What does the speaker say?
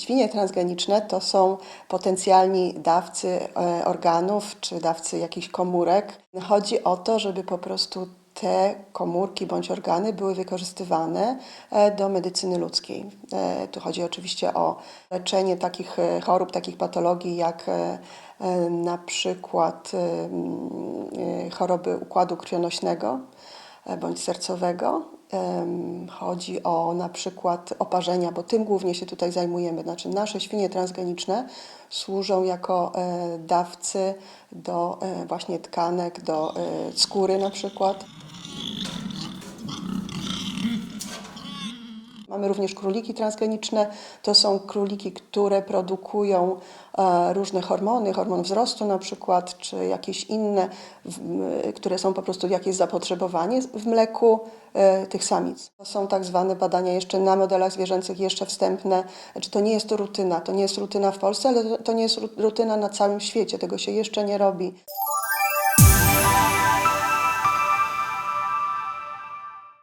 świnie transgeniczne to są potencjalni dawcy e, organów czy dawcy jakichś komórek. Chodzi o to, żeby po prostu te komórki bądź organy były wykorzystywane e, do medycyny ludzkiej. E, Tu chodzi oczywiście o leczenie takich chorób, takich patologii jak na przykład choroby układu krwionośnego bądź sercowego. Chodzi o na przykład oparzenia, bo tym głównie się tutaj zajmujemy. Znaczy nasze świnie transgeniczne służą jako e, dawcy do e, właśnie tkanek, do e, skóry na przykład. Mamy również króliki transgeniczne. To są króliki, które produkują e, różne hormony, hormon wzrostu na przykład, czy jakieś inne, które są po prostu jakieś zapotrzebowanie w mleku e, tych samic. To są tak zwane badania jeszcze na modelach zwierzęcych, jeszcze wstępne. Znaczy to nie jest to rutyna, to nie jest rutyna w Polsce, ale to, nie jest ru- rutyna na całym świecie, tego się jeszcze nie robi.